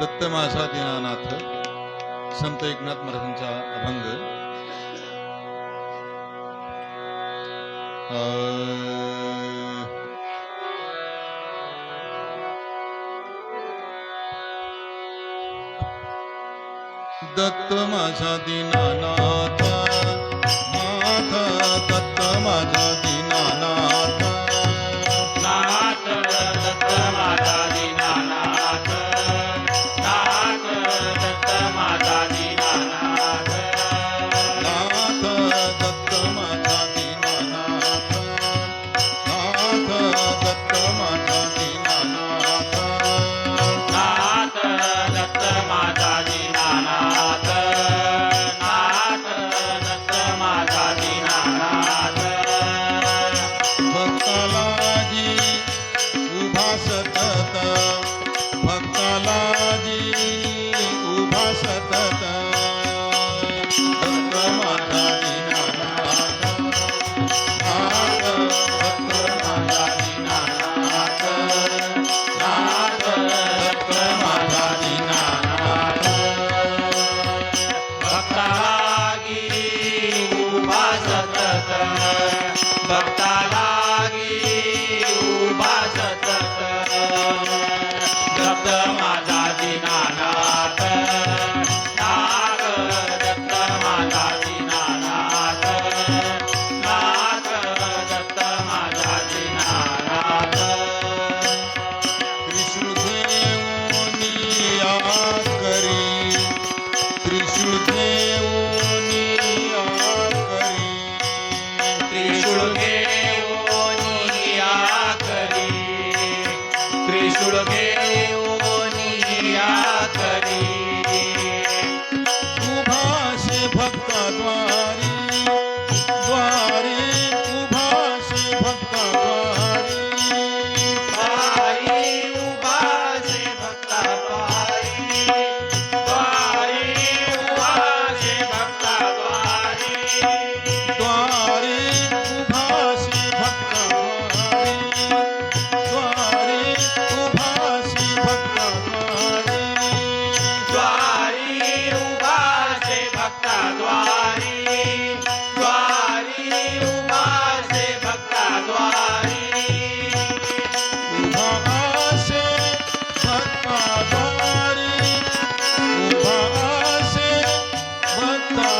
दत्त माझा दिनानाथ संत एकनाथ महाराजांचा अभंग. दत्त माझा दिनानाथ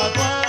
Baba.